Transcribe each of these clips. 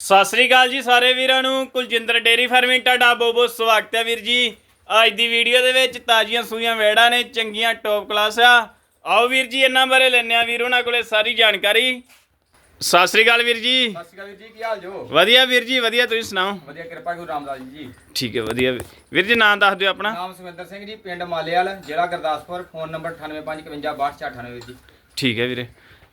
ਸਤਿ ਸ੍ਰੀ ਅਕਾਲ ਜੀ ਸਾਰੇ ਵੀਰਾਂ ਨੂੰ ਕੁਲਜਿੰਦਰ ਡੇਰੀ ਫਾਰਮਿੰਗ ਤੁਹਾਡਾ ਬਹੁਤ ਬਹੁਤ ਸਵਾਗਤ ਹੈ ਵੀਰ ਜੀ। ਅੱਜ ਦੀ ਵੀਡੀਓ ਦੇ ਵਿੱਚ ਤਾਜ਼ੀਆਂ ਸੂਈਆਂ ਵੇੜਾਂ ਨੇ ਚੰਗੀਆਂ ਟੌਪ ਕਲਾਸ ਆ। ਆਓ ਵੀਰ ਜੀ ਇਹਨਾਂ ਬਾਰੇ ਲੈਣੇ ਆ ਵੀਰ ਉਹਨਾਂ ਕੋਲੇ ਸਾਰੀ ਜਾਣਕਾਰੀ। ਸਤਿ ਸ੍ਰੀ ਅਕਾਲ ਵੀਰ ਜੀ। ਸਤਿ ਸ਼੍ਰੀ ਅਕਾਲ ਵੀਰ ਜੀ ਕੀ ਹਾਲ ਜੋ? ਵਧੀਆ ਵੀਰ ਜੀ ਵਧੀਆ ਤੁਸੀਂ ਸੁਣਾਓ? ਵਧੀਆ ਕਿਰਪਾ ਗੁਰੂ ਰਾਮਦਾਸ ਜੀ ਠੀਕ ਹੈ ਵਧੀਆ। ਵੀਰ ਜੀ ਨਾਮ ਦੱਸ ਦਿਓ ਆਪਣਾ। ਨਾਮ ਸੁਖਵਿੰਦਰ ਸਿੰਘ ਜੀ ਪਿੰਡ ਮਾਲੇਵਾਲ ਜ਼ਿਲ੍ਹਾ ਗੁਰਦਾਸਪੁਰ ਫੋਨ ਨੰਬਰ 9855526898 ਵੀਰ ਜੀ। ਠੀਕ ਹੈ ਵੀਰੇ।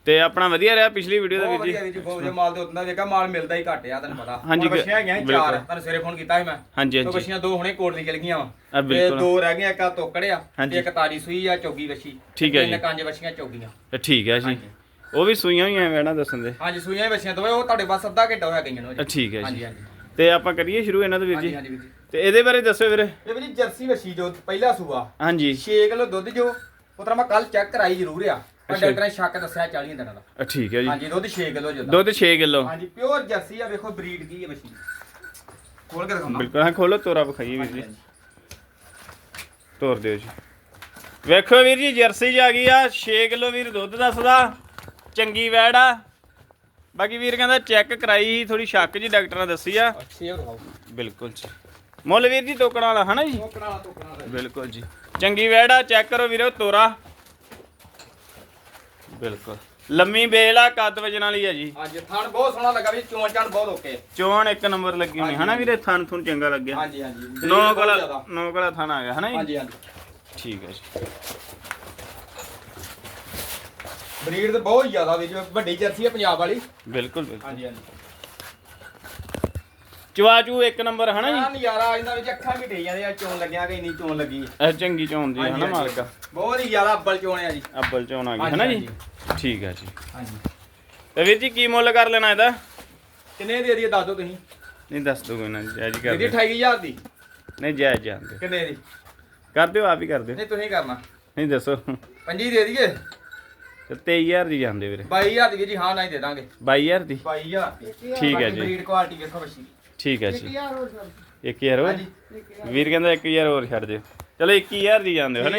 ਤੇ ਆਪਣਾ ਵਧੀਆ ਰਿਹਾ ਪਿਛਲੀ ਵੀਡੀਓ ਦਾ ਬਹੁਤ ਵੀਰ ਵਧੀਆ ਜੀ। ਵੀਰ ਜੀ ਬਹੁਤ ਵਧੀਆ ਮਾਲ ਦੇ ਉਤਨਾ ਦੇਖਾ ਮਾਲ ਮਿਲਦਾ ਹੀ ਘੱਟ ਆ ਤੁਹਾਨੂੰ ਪਤਾ। ਹਾਂਜੀ, ਹੁਣ ਬੱਚੀਆਂ ਹੈਗੀਆਂ ਸੀ ਬਿਲਕੁਲ। ਚਾਰ ਤੁਹਾਨੂੰ ਸਵੇਰੇ ਫੋਨ ਕੀਤਾ ਸੀ ਮੈਂ। ਹਾਂਜੀ ਦੋ ਹਾਂਜੀ ਬੱਚੀਆਂ ਦੋ ਹੁਣੇ ਕੋਟ ਦੀ ਚਲ ਗਈਆਂ ਆ, ਵਾ ਤੇ ਬਿਲਕੁਲ। ਦੋ ਰਹਿ ਗਈਆਂ ਇੱਕ ਆ ਤੋਕੜ ਆ ਹਾਂਜੀ। ਤੇ ਇੱਕ ਤਾਰੀ ਸੂਈ ਆ ਚੌਗੀ ਬੱਚੀ ਠੀਕ ਹੈ ਤਿੰਨ ਜੀ। ਕੰਜ ਬੱਚੀਆਂ ਚੌਗੀਆਂ। ਤੇ ਠੀਕ ਹੈ ਜੀ। ਹਾਂਜੀ। ਉਹ ਵੀ ਸੂਈਆਂ ਹੋਈਆਂ ਵੇੜਾਂ ਦੱਸਣ ਦੇ। ਹਾਂਜੀ ਸੂਈਆਂ ਹੀ ਬੱਚੀਆਂ ਦੋਵੇਂ ਉਹ ਤੁਹਾਡੇ ਪਾਸ ਅੱਧਾ ਘੰਟਾ ਹੋਇਆ ਗਈਆਂ ਨੂੰ ਅ, ਠੀਕ ਹੈ ਹਾਂਜੀ ਜੀ। ਹਾਂਜੀ ਤੇ ਆਪਾਂ ਕਰੀਏ ਸ਼ੁਰੂ ਇਹਨਾਂ ਤੋਂ ਵੀਰ ਹਾਂਜੀ ਜੀ। ਹਾਂਜੀ ਵੀਰ ਜੀ। ਤੇ ਇਹਦੇ ਬਾਰੇ ਦੱਸੋ ਵੀਰੇ। ਇਹ ਵੀਰ ਜੀ ਜਰਸੀ ਬੱਚੀ ਜੋ ਪਹਿਲਾ ਸੂਆ। ਹਾਂਜੀ। 6 ਕਿਲੋ ਦੁੱਧ ਜੋ ਪੁੱਤਰਾ ਮੈਂ ਕੱਲ ਚੈੱਕ ਕਰਾਈ ਜ਼ਰੂਰ ਆ। ਪਰ ਅੱਛਾ। ਜੀ। ਡਾਕਟਰ ਨੇ ਸ਼ੱਕ ਦੱਸਿਆ 40 ਦਿਨਾਂ ਦਾ। ਅ, ਠੀਕ ਹੈ ਜੀ। ਹਾਂਜੀ ਦੁੱਧ 6 ਕਿਲੋ ਜੋ ਦਾ। ਦੁੱਧ 6 ਕਿਲੋ। ਹਾਂਜੀ ਪਿਓਰ ਜਰਸੀ ਆ ਵੇਖੋ ਬਰੀਡ ਕੀ ਹੈ ਬੱਚੀ ਖੋਲ ਕੇ ਦਿਖਾਉਣਾ ਬਿਲਕੁਲ ਹਾਂ ਖੋਲੋ ਤੋਰਾ ਵਿਖਾਈਏ ਵੀਰ ਹਾਂਜੀ, ਜੀ। ਹਾਂਜੀ। ਤੋਰ ਦਿਓ ਜੀ। ਵੇਖੋ ਵੀਰ ਜੀ ਜਰਸੀ ਚ ਆ ਗਈ ਆ 6 ਕਿਲੋ ਵੀਰ ਦੁੱਧ ਦੱਸਦਾ। ਚੰਗੀ ਵੈੜ ਆ। ਬਾਕੀ ਵੀਰ ਕਹਿੰਦਾ ਚੈੱਕ ਕਰਾਈ ਸੀ ਥੋੜੀ ਸ਼ੱਕ ਜੀ ਡਾਕਟਰ ਨੇ ਦੱਸੀ ਆ। ਅੱਛੇ ਹੋ ਦਿਖਾਓ। ਬਿਲਕੁਲ ਜੀ। ਮੁੱਲ ਵੀਰ ਜੀ ਤੋਕਣ ਵਾਲਾ ਹਨਾ ਜੀ? ਟੋਕਣਾ ਵਾਲਾ ਟੋਕਣਾ ਵਾਲਾ। ਬਿਲਕੁਲ ਜੀ। ਚੰਗੀ ਵੈੜ ਆ ਚੈੱਕ ਕਰੋ ਵੀਰੋ ਤੋਰਾ। ਬਿਲਕੁਲ। ਲੰਮੀ ਬੇਲ ਆ ਕੱਦ ਵਜਣ ਵਾਲੀ ਆ ਜੀ। ਹਾਂਜੀ ਥਣ ਬਹੁਤ ਸੋਹਣਾ ਲੱਗਾ ਵੀ ਚੋਣ ਚਾਣ ਬਹੁਤ ਓਕੇ। ਚੋਣ ਇੱਕ ਨੰਬਰ ਲੱਗੀ ਹੋਣੀ ਹਨਾ ਵੀਰੇ? ਥਣ ਥੁਣ ਚੰਗਾ ਲੱਗਿਆ। ਹਾਂਜੀ ਹਾਂਜੀ। ਨੌ ਬਹੁਤ ਗਲਾ ਜ਼ਿਆਦਾ। ਨੌ ਗਲਾ ਥਣ ਆ ਗਿਆ ਹਨਾ ਜੀ? ਹਾਂਜੀ ਹਾਂਜੀ। ਠੀਕ ਹੈ ਜੀ। ਬਰੀਡ ਤੇ ਬਹੁਤ ਜ਼ਿਆਦਾ ਵੀ ਜੋ ਵੱਡੀ ਜਰਸੀ ਹੈ ਪੰਜਾਬ ਵਾਲੀ। ਬਿਲਕੁਲ ਬਿਲਕੁਲ। ਹਾਂਜੀ ਹਾਂਜੀ। ਚਵਾਚੂ ਇੱਕ ਨੰਬਰ ਹਨਾ ਆ ਜੀ ਨਜ਼ਾਰਾ ਆ ਜਾਂਦਾ ਵਿੱਚ ਅੱਖਾਂ ਵੀ ਢੇ ਜਾਂਦੇ ਆ ਚੋਣ ਲੱਗਿਆ ਕਿ ਇੰਨੀ ਚੋਣ ਲੱਗੀ। ਇਹ ਚੰਗੀ ਚੋਣ ਦੀ ਹਨਾ। ਮਾਲਕਾ। ਬਹੁਤ ਹੀ ਜ਼ਿਆਦਾ ਅੱਬਲ ਚੋਣ ਆ ਜੀ। ਅੱਬਲ ਚੋਣ ਆ ਗਈ ਹਨਾ ਜੀ? ਠੀਕ ਹੈ ਜੀ। ਹਾਂਜੀ। ਤੇ ਵੀਰ ਜੀ ਕੀ ਮੁੱਲ ਕਰ ਲੈਣਾ ਇਹਦਾ? ਕਿੰਨੇ ਦੇ ਦਈਏ ਦੱਸ ਦਿਓ ਤੁਸੀਂ? ਨਹੀਂ ਦੱਸ ਦੋ ਕੋਈ ਨਾ ਜਾਇਜ਼ ਕਰ ਦਿਓ। 28000 ਦੀ। ਨਹੀਂ ਜਾਇਜ਼ ਜਾਣਦੇ ਕਿੰਨੇ ਦੀ? ਕਰ ਦਿਓ ਆਪ ਹੀ ਕਰ ਦਿਓ। ਨਹੀਂ ਤੁਸੀਂ ਕਰਨਾ। ਨਹੀਂ ਦੱਸੋ। ਪੰਜੀ ਦੇ ਦਈਏ? ਤੇ 23000 ਦੀ ਜਾਂਦੇ ਵੀਰੇ। 22000 ਦੀ ਜੀ ਹਾਂ ਨਹੀਂ ਦੇ ਦਾਂਗੇ। 22000 ਦੀ? 22000 ਠੀਕ ਹੈ ਜੀ। ਬਰੀਡ ਕੁਆਲਿਟੀ ਵੇਖੋ ਬੱਚੀ। ਠੀਕ ਹੈ ਜੀ। 1000 ਹੋਰ ਹਾਂਜੀ ਵੀਰ ਕਹਿੰਦਾ 1000 ਹੋਰ ਛੱਡ ਦਿਓ। ਚਲੋ 21000 ਦੀ ਜਾਂਦੇ ਹੋ ਹਨਾ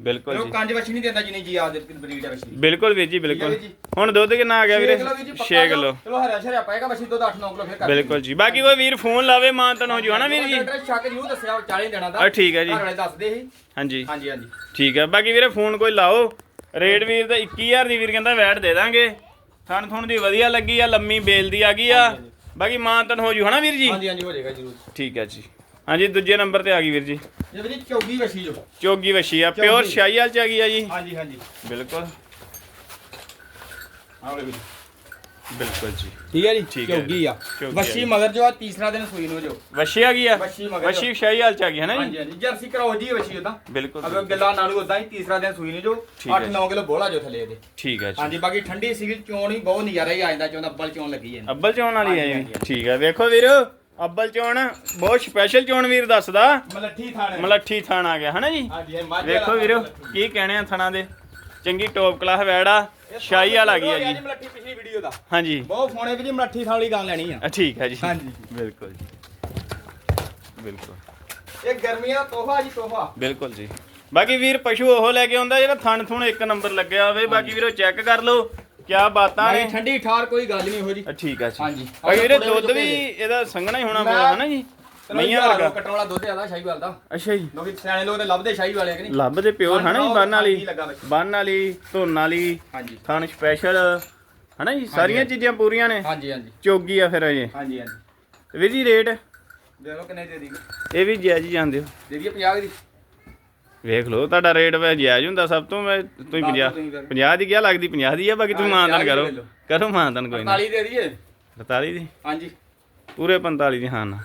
ਬਿਲਕੁਲ ਉਹ ਜੀ। ਕੰਜ ਬੱਚੀ ਨਹੀਂ ਦਿੰਦਾ ਜਿੰਨੀ ਜੀ ਆ ਦੇ ਬਰੀਡ ਹੈ ਬੱਚੀ ਬਿਲਕੁਲ ਵੀਰ ਜੀ ਬਿਲਕੁਲ। ਹੁਣ ਦੁੱਧ ਕਿੰਨਾ ਆ ਗਿਆ ਵੀਰੇ? 6 ਕਿਲੋ ਵੀਰ ਜੀ 6 ਕਿਲੋ। ਚਲੋ ਹਰਿਆ ਸ਼ਰਿਆ ਪਾਏਗਾ ਬੱਚੀ ਦੁੱਧ 8-9 ਕਿਲੋ ਫਿਰ ਕਰ ਬਿਲਕੁਲ ਜੀ। ਬਾਕੀ ਕੋਈ ਵੀਰ ਫੋਨ ਲਾਵੇ ਮਾਂ ਤਨ ਹੋ ਜੂ ਹਨਾ ਵੀਰ ਜੀ? ਸ਼ੱਕ ਜੂ ਦੱਸਿਆ 40 ਦਿਨਾਂ ਦਾ। ਆ ਠੀਕ ਹੈ ਜੀ। ਘਰ ਵਾਲੇ ਦੱਸਦੇ ਸੀ। ਹਾਂਜੀ। ਹਾਂਜੀ ਹਾਂਜੀ। ਠੀਕ ਹੈ। ਬਾਕੀ ਵੀਰੇ ਫੋਨ ਕੋਈ ਲਾਓ। ਰੇਟ ਵੀਰ ਦਾ 21000 ਦੀ ਵੀਰ ਕਹਿੰਦਾ ਵੈਟ ਦੇ ਦਾਂਗੇ। ਥਣ ਥੁਣ ਦੀ ਵਧੀਆ ਲੱਗੀ ਆ ਲੰਮੀ ਬੇਲ ਦੀ ਆ ਗਈ ਆ। ਬਾਕੀ ਮਾਂ ਤਨ ਹੋ ਜੂ ਹਨਾ ਵੀਰ ਜੀ? ਹਾਂਜੀ ਹਾਂਜੀ ਹੋ ਜਾਏਗਾ ਜਰੂਰ। ਠੀਕ ਹੈ ਜੀ। ਹਾਂਜੀ ਦੂਜੇ ਨੰਬਰ ਤੇ ਆ ਗਈ ਵੀਰ ਜੀ। ਇਹ ਵੀਰ ਜੀ ਚੌਗੀ ਬੱਚੀ ਜੋ। ਚੋਗੀ ਵਸ਼ੀ ਆ ਪਿਓਰ ਚੌਗੀ। ਸ਼ਾਹੀਵਾਲ ਚ ਆ ਗਈ ਆ ਜੀ। ਹਾਂਜੀ ਹਾਂਜੀ। ਬਿਲਕੁਲ। ਆਵੇ ਵੀਰ। ਬਿਲਕੁਲ ਜੀ। ਠੀਕ ਹੈ ਜੀ? ਠੀਕ ਹੈ। ਚੌਗੀ ਆ। ਚੌਗੀ ਆ ਬੱਚੀ ਜੀ। ਮਗਰ ਜੋ ਆ ਤੀਸਰਾ ਦਿਨ ਸੂਈ ਨੂੰ ਜੋ। ਵਸ਼ੀ ਆ ਗਈ ਆ? ਵੱਛੀ ਮਗਰ ਵਸ਼ੀ ਸ਼ਾਹੀਵਾਲ ਚ ਆ ਗਈ ਹੈ ਨਾ ਜੀ? ਹਾਂਜੀ ਹਾਂਜੀ। ਜਰਸੀ ਕਰਾਓ ਜੀ ਬੱਚੀ ਉਹਦਾ ਬਿਲਕੁਲ ਅਗਰ ਗੱਲਾਂ ਨਾਲੂ ਉਦਾਂ ਹੀ ਤੀਸਰਾ ਦਿਨ ਸੂਈ ਨੂੰ ਜੋ। ਠੀਕ ਹੈ 8-9 ਕਿਲੋ ਬੋਲਾ ਜੋ ਥੱਲੇ ਇਹਦੇ। ਠੀਕ ਹੈ ਜੀ। ਹਾਂਜੀ ਬਾਕੀ ਠੰਡੀ ਸੀਗੀ ਚੋਣ ਹੀ ਬਹੁਤ ਨਜ਼ਾਰਾ ਹੀ ਆ ਜਾਂਦਾ ਚੋਂ ਅੱਬਲ ਚੋਣ ਲੱਗੀ ਹੈ ਅੱਬਲ ਚੋਣ ਵਾਲੀ ਹੈ ਹਾਂਜੀ, ਜੀ। ਹਾਂਜੀ। ਠੀਕ ਹੈ ਵੇਖੋ ਵੀਰ ਅੱਬਲ ਚੋਣ ਬਹੁਤ ਸਪੈਸ਼ਲ ਚੋਣ ਵੀਰ ਦੱਸਦਾ। ਮਲੱਠੀ ਥਾਣੇ ਮਲੱਠੀ ਥਾਣ ਆ ਗਿਆ ਹਨਾ ਜੀ? ਹਾਂਜੀ ਇਹ ਮੱਝ ਵੇਖੋ ਵੀਰੋ ਮਲੱਠੀ। ਕੀ ਕਹਿਣੇ ਆ ਥਣਾ ਦੇ? ਚੰਗੀ ਟੌਪ ਕਲਾਸ ਵੈੜਾ ਸ਼ਾਹੀ ਵਾਲ ਆ ਗਈ ਆ ਜੀ? ਜੀ ਮਲੱਠੀ ਪਿਛਲੀ ਵੀਡੀਓ ਦਾ। ਹਾਂਜੀ। ਬਹੁਤ ਫੋਨੇ ਵੀ ਜੀ ਮਲੱਠੀ ਥਾਂ ਵਾਲੀ ਗੱਲ ਲੈਣੀ ਆ। ਠੀਕ ਹੈ ਜੀ। ਹਾਂਜੀ। ਬਿਲਕੁਲ ਜੀ। ਬਿਲਕੁਲ। ਇਹ ਗਰਮੀਆਂ ਤੋਹਫਾ ਜੀ ਤੋਹਫਾ। ਬਿਲਕੁਲ ਜੀ। ਬਾਕੀ ਵੀਰ ਪਸ਼ੂ ਉਹ ਲੈ ਕੇ ਆਉਂਦਾ ਜਿਹੜਾ ਥਣ ਥੁਣ ਇੱਕ ਨੰਬਰ ਲੱਗਿਆ ਹੋਵੇ। ਬਾਕੀ ਵੀਰੋ ਚੈੱਕ ਕਰ ਲਓ ਕਿਆ ਬਾਤਾਂ ਨੇ। ਠੰਡੀ ਠਾਰ ਕੋਈ ਗੱਲ ਨਹੀਂ ਹੋ ਜੀ। ਠੀਕ ਹੈ ਜੀ। ਹਾਂਜੀ। ਬਾਕੀ ਵੀਰੇ ਦੁੱਧ ਵੀ ਇਹਦਾ ਸੰਘਣਾ ਹੀ ਹੋਣਾ ਪਊਗਾ ਹਨਾ ਜੀ? ਮਈਆਂ ਵਰਗਾ। ਕੱਟਣ ਵਾਲਾ ਦੁੱਧ ਆਦਾ ਸ਼ਾਹੀਵਾਲ ਦਾ। ਅੱਛਾ ਜੀ। ਲੋਕੀ ਸਿਆਣੇ ਲੋਕ ਤੇ ਲੱਭਦੇ ਸ਼ਾਹੀ ਵਾਲੇ ਕਿ ਨਹੀਂ? ਲੱਭ ਦੇ ਪਿਓਰ ਹਨਾ ਜੀ ਬੰਨ ਵਾਲੀ। ਬੰਨ ਵਾਲੀ ਧੁੰਨ ਵਾਲੀ ਹਾਂਜੀ। ਥਣ ਸਪੈਸ਼ਲ ਹਨਾ ਜੀ ਸਾਰੀਆਂ। ਚੀਜ਼ਾਂ ਪੂਰੀਆਂ ਨੇ। ਹਾਂਜੀ ਹਾਂਜੀ। ਚੋਗੀ ਆ ਫਿਰ ਅਜੇ। ਹਾਂਜੀ ਹਾਂਜੀ। ਵੀਰ ਜੀ ਰੇਟ ਦੇ ਲਓ ਕਿੰਨੇ ਦੇ ਦੀ? ਇਹ ਵੀ ਜਾਇਜ਼ ਹੀ ਜਾਂਦੇ ਹੋ। ਦੇ ਦਈਏ 50 ਦੀ? ਵੇਖ ਲਓ ਤੁਹਾਡਾ ਰੇਟ ਵੇ ਜਾਇਜ਼ ਹੁੰਦਾ ਸਭ ਤੋਂ ਮੈਂ ਤੁਸੀਂ ਦੱਸ 50 ਦਿਓ ਤੁਸੀਂ ਫਿਰ। 50 ਦੀ ਕਿਹਾ ਲੱਗਦੀ? 50 ਦੀ ਆ ਬਾਕੀ ਤੁਸੀਂ ਮਾਨਦਾਨ 50 ਕਰੋ। ਦੀ ਲੈ। ਕਰੋ ਮਾਨਦਾਨ ਕੋਈ ਨਹੀਂ 45 ਦੇ ਦਈਏ? 47 ਦੀ? ਹਾਂਜੀ। ਪੂਰੇ 45 ਦੀ ਹਾਂ ਨਾ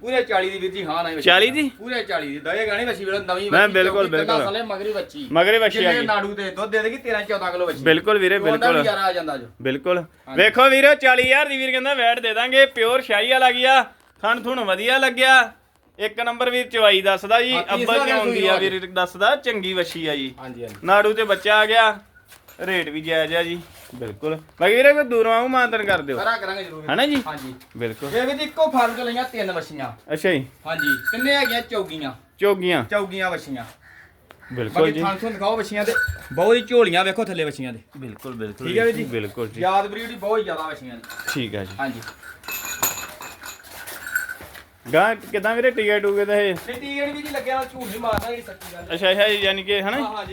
ਪੂਰੇ 40 ਦੀ ਵੀਰ ਜੀ ਹਾਂ ਨਾ 40 ਦੀ? ਪੂਰੇ 40 ਦੀ। ਦਏ ਗਾਣੇ ਬੱਚੀ ਵੇਲੇ ਨਵੀਂ ਮੈਂ ਬਿਲਕੁਲ, ਬਿਲਕੁਲ। ਸਾਲੇ ਮਗਰੀ ਬੱਚੀ ਮਗਰੇ ਵਸ਼ੀ ਆ ਜਿੰਨੇ ਗਈ ਨਾੜੂ ਤੇ ਦੁੱਧ ਦੇ ਦੇਗੀ 13 14 ਕਿਲੋ ਬੱਚੀ ਬਿਲਕੁਲ ਵੀਰੇ ਬਿਲਕੁਲ। ਜ਼ਿਆਦਾ ਆ ਜਾਂਦਾ ਜੋ। ਬਿਲਕੁਲ। ਵੇਖੋ ਵੀਰੋ 40000 ਦੀ ਵੀਰ ਕਹਿੰਦਾ ਵੈਟ ਦੇ ਦਾਂਗੇ ਪਿਓਰ ਸ਼ਾਹੀ ਵਾਲਾ ਗਿਆ ਥਣ ਥੁਣ ਵਧੀਆ ਲੱਗਿਆ। ਇੱਕ ਨੰਬਰ ਵੀਰ ਚਵਾਈ ਦੱਸਦਾ ਜੀ ਹਾਂ, ਤੀਸਰਾ ਅੱਬਲ ਦਿਨ ਕਿਉਂ ਦੀ ਆ ਸੂਈ ਵੀਰ ਦੱਸਦਾ ਚੰਗੀ ਵਸ਼ੀ ਆ ਜੀ। ਹਾਂਜੀ ਹਾਂਜੀ। ਨਾੜੂ ਤੇ ਬੱਚਾ ਆ ਗਿਆ। ਰੇਟ ਵੀ ਜਾਇਜ਼ ਆ ਜੀ। ਬਿਲਕੁਲ। ਬਾਕੀ ਵੀਰੇ ਕੋਈ ਦੂਰੋਂ ਆਉ ਮਾਨਤਨ ਕਰ ਦਿਓ। ਕਰਾ ਕਰਾਂਗੇ ਜ਼ਰੂਰ। ਹਨਾ ਜੀ? ਹਾਂਜੀ। ਬਿਲਕੁਲ। ਇਹ ਵੀ ਜੀ ਇੱਕੋ ਫਾਰਮ ਚ ਲਈਆਂ ਤਿੰਨ ਬੱਚੀਆਂ ਅੱਛਾ ਜੀ। ਹਾਂਜੀ। ਕਿੰਨੇ ਹੈਗੀਆਂ ਚੌਗੀਆਂ। ਚੋਗੀਆਂ। ਚੌਗੀਆਂ ਬੱਚੀਆਂ ਬਿਲਕੁਲ ਬਾਕੀ ਜੀ। ਥਾਂ ਤੋਂ ਦਿਖਾਓ ਬੱਚੀਆਂ ਤੇ ਬਹੁਤ ਹੀ ਝੋਲੀਆਂ ਵੇਖੋ ਥੱਲੇ ਬੱਚੀਆਂ ਦੇ। ਬਿਲਕੁਲ ਬਿਲਕੁਲ ਠੀਕ ਹੈ ਵੀਰ ਜੀ? ਬਿਲਕੁਲ ਜੀ। ਯਾਦ ਬਰੀਡ ਹੀ ਬਹੁਤ ਜ਼ਿਆਦਾ ਬੱਚੀਆਂ ਦੀ ਠੀਕ ਹੈ ਜੀ। ਹਾਂਜੀ। ਗਾਂ ਕਿਦਾਂ ਵੀਰੇ? ਟੀਕੇ ਟੂਕੇ ਦਾ ਇਹ? ਤੇ ਟੀਕਟ ਵੀ ਜੀ ਲੱਗਿਆ ਨਾਲ ਝੂਠ ਨਹੀਂ ਮਾਰਦਾ ਜਿਹੜੀ ਸੱਚੀ ਗੱਲ। ਹੈ। ਅੱਛਾ ਅੱਛਾ ਯਾਨੀ ਕਿ ਹਨਾ ਹਾਂ ਹਾਂ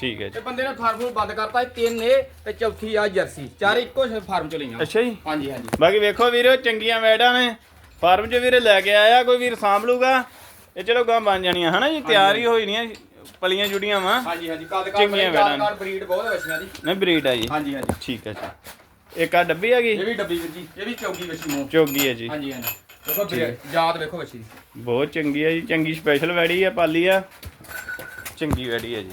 ਜੀ ਹਾਂ ਜੀ। ਠੀਕ ਤੇ ਬੰਦੇ ਨੇ ਫਾਰਮ ਨੂੰ ਬੰਦ ਕਰਤਾ ਇਹ ਤਿੰਨ ਇਹ ਤੇ ਚੌਥੀ ਆ ਜਰਸੀ। ਚਾਰੇ ਇੱਕੋ ਫਾਰਮ ਚ ਲਈਆਂ। ਅੱਛਾ ਜੀ। ਹਾਂਜੀ ਹਾਂਜੀ। ਬਾਕੀ ਵੇਖੋ ਵੀਰੇ ਚੰਗੀਆਂ ਵੈੜਾਂ ਨੇ। ਫਾਰਮ 'ਚ ਵੀਰੇ ਲੈ ਕੇ ਆਇਆ ਕੋਈ ਵੀਰ ਸਾਂਭ ਲੂਗਾ ਇਹ ਚਲੋ ਗਾਂ ਬਣ ਜਾਣੀਆਂ ਹਨਾ ਜੀ? ਤਿਆਰ ਹੀ ਹੋਈ ਨਹੀਂ ਪਲੀਆਂ ਜੁੜੀਆਂ ਵਾ। ਹਾਂਜੀ ਹਾਂਜੀ। ਕੱਦ ਚੰਗੀਆਂ ਚੰਗੀਆਂ ਨੇ। ਬਰੀਡ ਬਹੁਤ ਹੈ ਵਛੀਆਂ ਦੀ ਨਹੀਂ ਬਰੀਡ ਆ ਜੀ। ਹਾਂਜੀ ਹਾਂਜੀ। ਠੀਕ ਹੈ ਜੀ। ਇੱਕ ਆ ਡੱਬੀ ਹੈਗੀ ਇਹ ਵੀ ਡੱਬੀ ਵੀਰ ਜੀ ਇਹ ਵੀ ਚੌਗੀ ਵਛੀ ਮੂੰਹ। ਚੋਗੀ ਹੈ ਜੀ। ਹਾਂਜੀ ਹਾਂਜੀ। ਦੇਖੋ ਜਾਤ ਵੇਖੋ ਵਛੀ। ਬਹੁਤ ਚੰਗੀ ਹੈ ਜੀ ਚੰਗੀ ਸਪੈਸ਼ਲ ਵੈੜੀ ਆ ਪਾਲੀ ਆ। ਚੰਗੀ ਵੈੜੀ ਹੈ ਜੀ।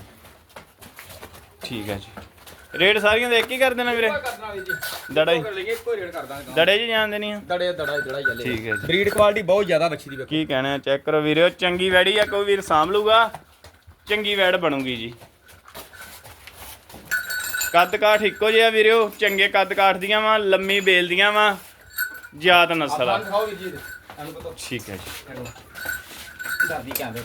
ਠੀਕ ਹੈ ਜੀ। ਰੇਟ ਸਾਰੀਆਂ ਦੇ ਇੱਕ ਹੀ ਕਰ ਦੇਣਾ ਵੀਰੇ? ਕਰਨਾ ਵੀਰ ਜੀ। ਦੜਾ ਹੀ। ਕਰ ਲਈਏ ਇੱਕੋ ਰੇਟ ਕਰ ਦਾਂਗੇ ਦੜੇ 'ਚ ਜਾਣ ਦੇਣੀ ਆ। ਦੜੇ ਦੜਾ ਜਿਹੜਾ ਹੀ ਚੱਲੇ ਠੀਕ ਹੈ ਜੀ। ਬਰੀਡ ਕੁਆਲਿਟੀ ਬਹੁਤ ਜ਼ਿਆਦਾ ਵਛੀ ਦੀ ਵੇਖੋ। ਕੀ ਕਹਿਣਾ ਚੈੱਕ ਕਰੋ ਵੀਰੇ ਚੰਗੀ ਵੈੜੀ ਆ ਕੋਈ ਵੀਰ ਸਾਂਭ ਲੂਗਾ। ਚੰਗੀ ਵੈੜ ਬਣੂਗੀ ਜੀ। ਕੱਦ ਕਾਠ ਇੱਕੋ ਜਿਹਾ ਵੀਰਿਓ ਚੰਗੇ ਕੱਦ ਕਾਠ ਦੀਆਂ ਵਾ ਲੰਮੀ ਬੇਲ ਦੀਆਂ ਵਾ ਜ਼ਿਆਦ ਨਸਲ ਆ। ਜੀ ਠੀਕ ਹੈ ਜੀ। ਦਾਦੀ ਕਹਿੰਦੇ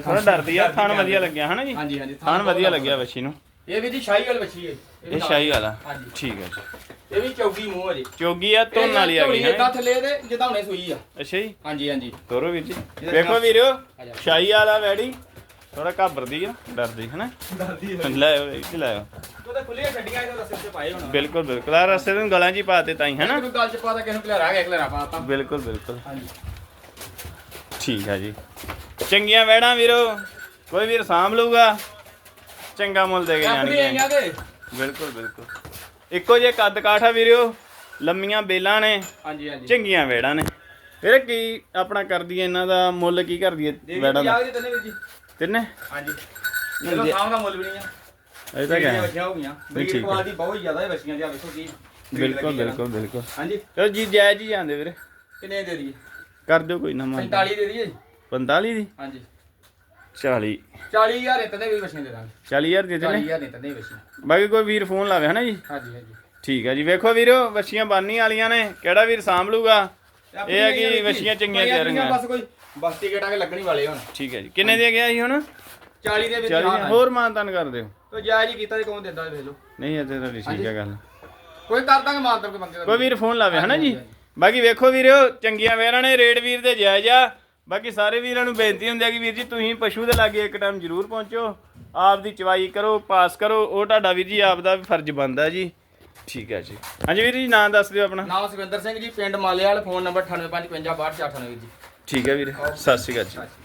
ਥੋੜੀ ਡਰਦੀ ਆ ਥਣ ਵਧੀਆ ਲੱਗਿਆ ਹਨਾ ਜੀ? ਹਾਂਜੀ ਹਾਂਜੀ ਥਣ ਵਧੀਆ ਲੱਗਿਆ ਬੱਚੀ ਨੂੰ। ਇਹ ਵੀ ਜੀ ਸ਼ਾਹੀ ਵਾਲ ਵਛੀ ਹੈ। ਇਹ ਸ਼ਾਹੀ ਵਾਲਾ। ਹਾਂਜੀ। ਠੀਕ ਹੈ ਜੀ। ਇਹ ਵੀ ਚੌਗੀ ਮੂੰਹ ਹੈ ਜੀ। ਚੋਗੀ ਆ ਧੁੰਨ ਵਾਲੀ ਆ ਗਈ ਇਦਾਂ ਹੈ? ਥੱਲੇ ਦੇ ਜਿੱਦਾਂ ਹੁਣੇ ਸੂਈ ਆ। ਅੱਛਾ ਜੀ। ਹਾਂਜੀ ਹਾਂਜੀ। ਤੋਰੋ ਵੀਰ ਜੀ। ਵੇਖੋ ਜਾ। ਸ਼ਾਹੀ ਵਾਲਾ ਵੈੜੀ। ਥੋੜਾ ਘਾਬਰਦੀ ਆ ਡਰਦੀ ਦਾਦੀ ਲੈ ਆਓ ਇਹ ਲੈ ਆਓ 'ਚ ਪਾਏ ਹੁਣ। ਬਿਲਕੁਲ ਬਿਲਕੁਲ। ਆ ਰਸਤੇ ਨੂੰ ਗਲਾਂ 'ਚ ਹੀ ਪਾਤੇ ਤਾਂ ਹੀ ਹਨਾ? ਕਿਹਨੂੰ ਗੱਲ 'ਚ ਪਾਤਾ ਕਿਸ ਨੂੰ ਖਿਲਾਰਾ ਗਿਆ ਖਿਲਾਰਾ ਪਾਤਾ ਬਿਲਕੁਲ ਬਿਲਕੁਲ। ਹਾਂਜੀ। ਠੀਕ ਆ ਜੀ। ਚੰਗੀਆਂ ਵੈੜਾਂ ਵੀਰੋ। ਕੋਈ ਵੀਰ ਸਾਂਭ ਲਊਗਾ। ਚੰਗਾ ਮੁੱਲ ਦੇ ਕੇ ਆਪਣੇ ਜਾਣਗੇ ਆਈਆਂ ਦੇ ਬਿਲਕੁਲ ਬਿਲਕੁਲ। ਇੱਕੋ ਜੇ ਕੱਦ ਕਾਠਾ ਵੀਰਿਓ ਲੰਮੀਆਂ ਬੇਲਾਂ ਨੇ। ਹਾਂਜੀ ਹਾਂਜੀ। ਚੰਗੀਆਂ ਵੈੜਾਂ ਨੇ। ਵੀਰੇ ਕੀ ਆਪਣਾ ਕਰਦੀ ਇਹਨਾਂ ਦਾ ਮੁੱਲ ਕੀ ਕਰਦੀ ਹੈ ਵੈੜਾਂ ਦਾ? ਤਨੇ ਵੀਰ ਹਾਂਜੀ। ਸਾਹਮ ਦਾ ਮੁੱਲ ਵੀ ਨਹੀਂ ਆ। ਇਹ ਤਾਂ ਕਹਿ। ਹੋ ਗਈਆਂ। ਬਰੀਡ। ਕੁਆਲਿਟੀ ਬਹੁਤ ਜ਼ਿਆਦਾ ਹੈ ਵਛੀਆਂ ਦੀ ਆ ਵੇਖੋ ਕੀ ਬਿਲਕੁਲ। ਬਿਲਕੁਲ ਬਿਲਕੁਲ। ਹਾਂਜੀ। ਚਲੋ ਜੀ ਜਾਇਜ਼ ਹੀ ਜਾਂਦੇ ਵੀਰੇ। ਕਿੰਨੇ ਦੇ ਦਈਏ? ਕਰ ਦਿਓ ਕੋਈ ਨਾ ਮੰਨ 45 ਦੇ ਦਈਏ 45 ਦੀ? ਹਾਂਜੀ। 40 40000 ਇਹ ਤਨੇ ਵੀ ਵਛੀਆਂ ਦੇ ਦਾਂਗੇ। 40000 ਦੇ ਦੇਣੇ? 40000 ਨੇ ਤਨੇ ਵਛੀਆਂ ਬਾਕੀ ਕੋਈ ਵੀਰ ਫੋਨ ਲਾਵੇ ਹਨਾ ਜੀ? ਹਾਂਜੀ ਹਾਂਜੀ। ਠੀਕ ਹੈ ਜੀ। ਵੇਖੋ ਵੀਰੋ ਵੱਛੀਆਂ ਬਾਨੀ ਵਾਲੀਆਂ ਨੇ। ਕਿਹੜਾ ਵੀਰ ਸਾਂਭ ਲੂਗਾ? ਇਹ ਹੈ ਕਿ ਵਛੀਆਂ ਚੰਗੀਆਂ ਤਿਆਰ ਤਿਆਰੀਆਂ। ਬਸ ਕੋਈ ਬਸ ਟਿਕਟਾਂ ਕੇ ਲੱਗਣੀ ਵਾਲੇ ਹੁਣ। ਠੀਕ ਹੈ ਜੀ। ਕਿੰਨੇ ਦੇ ਗਿਆ ਸੀ ਹੁਣ? 40 ਦੇ ਵਿੱਚ 40 ਹਾਂ ਹੋਰ ਮਾਨਤਾਨ ਕਰ ਦਿਓ। ਤੋ ਜਾਇਜ਼ ਹੀ ਕੀਤਾ ਜੇ ਕੌਣ ਦਿੰਦਾ ਵੇਖ ਲਓ। ਨਹੀਂ ਇਹ ਤੇ ਠੀਕ ਹੈ ਗੱਲ। ਕੋਈ ਕਰ ਦਾਂਗੇ ਮਾਨ ਤਰ ਕੇ ਮੰਗੇ ਕੋਈ ਵੀਰ ਫੋਨ ਲਾਵੇ ਹਨਾ ਜੀ? ਬਾਕੀ ਵੇਖੋ ਵੀਰੋ ਚੰਗੀਆਂ ਵੇਰਾਂ ਨੇ ਰੇਡ ਵੀਰ ਦੇ ਜਾਇਜ਼। ਆ ਬਾਕੀ ਸਾਰੇ ਵੀਰਾਂ ਨੂੰ ਬੇਨਤੀ ਹੁੰਦੀ ਹੈ ਕਿ ਵੀਰ ਜੀ ਤੁਸੀਂ ਪਸ਼ੂ ਦੇ ਲਾਗੇ ਇੱਕ ਟਾਈਮ ਜ਼ਰੂਰ ਪਹੁੰਚੋ। ਆਪ ਦੀ ਚਵਾਈ ਕਰੋ ਪਾਸ ਕਰੋ ਉਹ ਤੁਹਾਡਾ ਵੀਰ ਜੀ ਆਪ ਦਾ ਵੀ ਫਰਜ਼ ਬਣਦਾ ਜੀ। ਠੀਕ ਹੈ ਜੀ। ਹਾਂਜੀ ਵੀਰ ਜੀ ਨਾਂ ਦੱਸ ਦਿਓ ਆਪਣਾ। ਨਾਮ ਸੁਖਵਿੰਦਰ ਸਿੰਘ ਜੀ ਪਿੰਡ ਮਾਲੇਵਾਲ ਫੋਨ ਨੰਬਰ 9855 6298 ਵੀਰ ਜੀ। ਠੀਕ ਹੈ ਵੀਰ ਸਤਿ ਸ਼੍ਰੀ ਅਕਾਲ ਜੀ।